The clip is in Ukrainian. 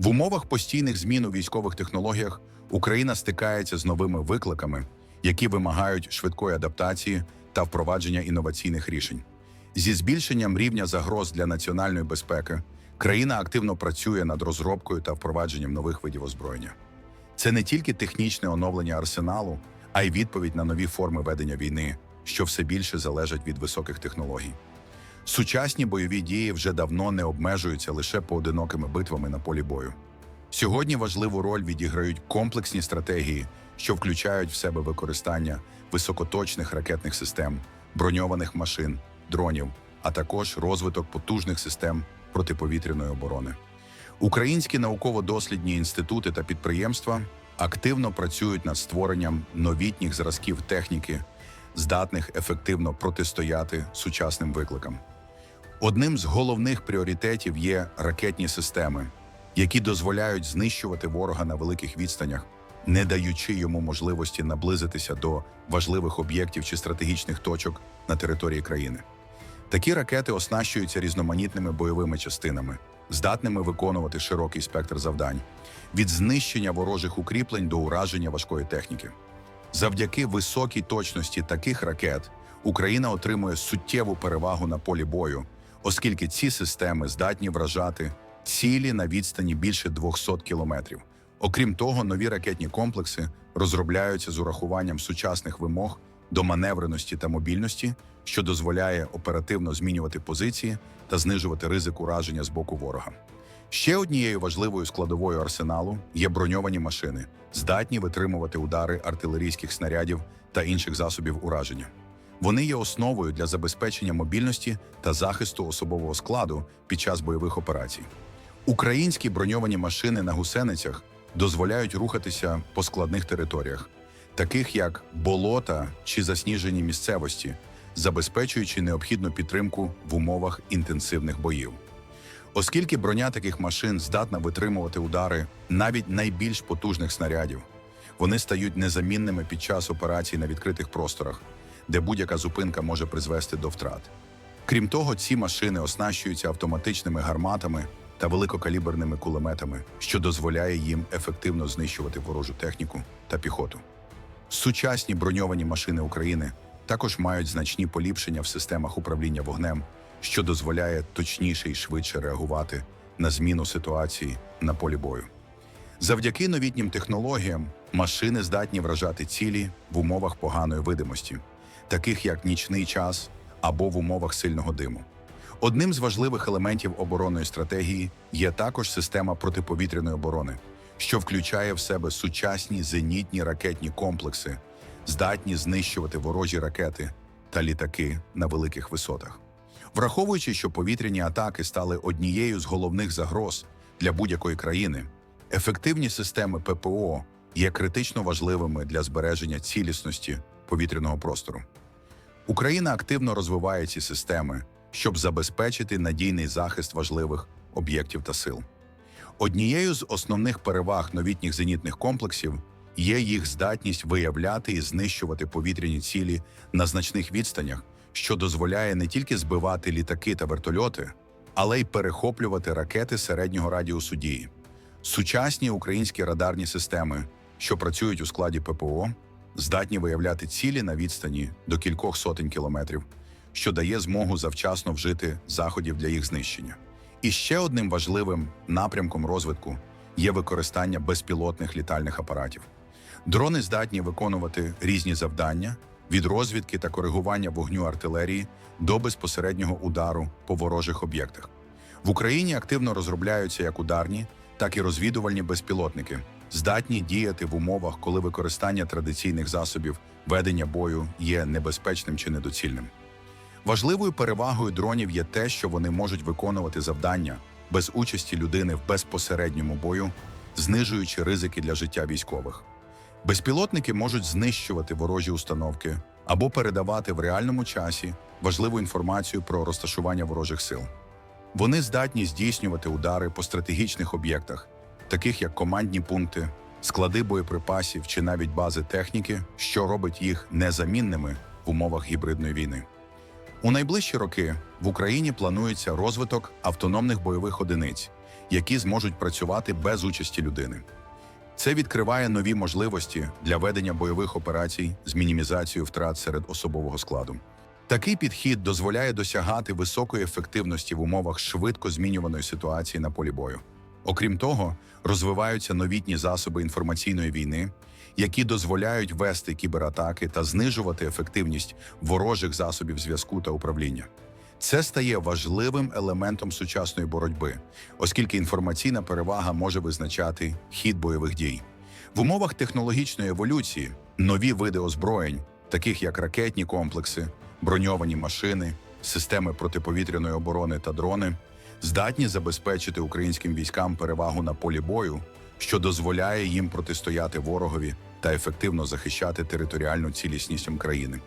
В умовах постійних змін у військових технологіях Україна стикається з новими викликами, які вимагають швидкої адаптації та впровадження інноваційних рішень. Зі збільшенням рівня загроз для національної безпеки країна активно працює над розробкою та впровадженням нових видів озброєння. Це не тільки технічне оновлення арсеналу, а й відповідь на нові форми ведення війни, що все більше залежать від високих технологій. Сучасні бойові дії вже давно не обмежуються лише поодинокими битвами на полі бою. Сьогодні важливу роль відіграють комплексні стратегії, що включають в себе використання високоточних ракетних систем, броньованих машин, дронів, а також розвиток потужних систем протиповітряної оборони. Українські науково-дослідні інститути та підприємства активно працюють над створенням новітніх зразків техніки, здатних ефективно протистояти сучасним викликам. Одним з головних пріоритетів є ракетні системи, які дозволяють знищувати ворога на великих відстанях, не даючи йому можливості наблизитися до важливих об'єктів чи стратегічних точок на території країни. Такі ракети оснащуються різноманітними бойовими частинами, здатними виконувати широкий спектр завдань від знищення ворожих укріплень до ураження важкої техніки. Завдяки високій точності таких ракет Україна отримує суттєву перевагу на полі бою, оскільки ці системи здатні вражати цілі на відстані більше 200 кілометрів. Окрім того, нові ракетні комплекси розробляються з урахуванням сучасних вимог до маневреності та мобільності, що дозволяє оперативно змінювати позиції та знижувати ризик ураження з боку ворога. Ще однією важливою складовою арсеналу є броньовані машини, здатні витримувати удари артилерійських снарядів та інших засобів ураження. Вони є основою для забезпечення мобільності та захисту особового складу під час бойових операцій. Українські броньовані машини на гусеницях дозволяють рухатися по складних територіях, таких як болота чи засніжені місцевості, забезпечуючи необхідну підтримку в умовах інтенсивних боїв. Оскільки броня таких машин здатна витримувати удари навіть найбільш потужних снарядів, вони стають незамінними під час операцій на відкритих просторах, де будь-яка зупинка може призвести до втрат. Крім того, ці машини оснащуються автоматичними гарматами та великокаліберними кулеметами, що дозволяє їм ефективно знищувати ворожу техніку та піхоту. Сучасні броньовані машини України також мають значні поліпшення в системах управління вогнем, що дозволяє точніше і швидше реагувати на зміну ситуації на полі бою. Завдяки новітнім технологіям машини здатні вражати цілі в умовах поганої видимості, таких як нічний час або в умовах сильного диму. Одним з важливих елементів оборонної стратегії є також система протиповітряної оборони, що включає в себе сучасні зенітні ракетні комплекси, здатні знищувати ворожі ракети та літаки на великих висотах. Враховуючи, що повітряні атаки стали однією з головних загроз для будь-якої країни, ефективні системи ППО є критично важливими для збереження цілісності повітряного простору. Україна активно розвиває ці системи, щоб забезпечити надійний захист важливих об'єктів та сил. Однією з основних переваг новітніх зенітних комплексів є їх здатність виявляти і знищувати повітряні цілі на значних відстанях, що дозволяє не тільки збивати літаки та вертольоти, але й перехоплювати ракети середнього радіусу дії. Сучасні українські радарні системи, що працюють у складі ППО, здатні виявляти цілі на відстані до кількох сотень кілометрів, що дає змогу завчасно вжити заходів для їх знищення. І ще одним важливим напрямком розвитку є використання безпілотних літальних апаратів. Дрони здатні виконувати різні завдання від розвідки та коригування вогню артилерії до безпосереднього удару по ворожих об'єктах. В Україні активно розробляються як ударні, так і розвідувальні безпілотники, здатні діяти в умовах, коли використання традиційних засобів ведення бою є небезпечним чи недоцільним. Важливою перевагою дронів є те, що вони можуть виконувати завдання без участі людини в безпосередньому бою, знижуючи ризики для життя військових. Безпілотники можуть знищувати ворожі установки або передавати в реальному часі важливу інформацію про розташування ворожих сил. Вони здатні здійснювати удари по стратегічних об'єктах, таких як командні пункти, склади боєприпасів чи навіть бази техніки, що робить їх незамінними в умовах гібридної війни. У найближчі роки в Україні планується розвиток автономних бойових одиниць, які зможуть працювати без участі людини. Це відкриває нові можливості для ведення бойових операцій з мінімізацією втрат серед особового складу. Такий підхід дозволяє досягати високої ефективності в умовах швидко змінюваної ситуації на полі бою. Окрім того, розвиваються новітні засоби інформаційної війни, які дозволяють вести кібератаки та знижувати ефективність ворожих засобів зв'язку та управління. Це стає важливим елементом сучасної боротьби, оскільки інформаційна перевага може визначати хід бойових дій. В умовах технологічної еволюції нові види озброєнь, таких як ракетні комплекси, броньовані машини, системи протиповітряної оборони та дрони, здатні забезпечити українським військам перевагу на полі бою, що дозволяє їм протистояти ворогові та ефективно захищати територіальну цілісність країни.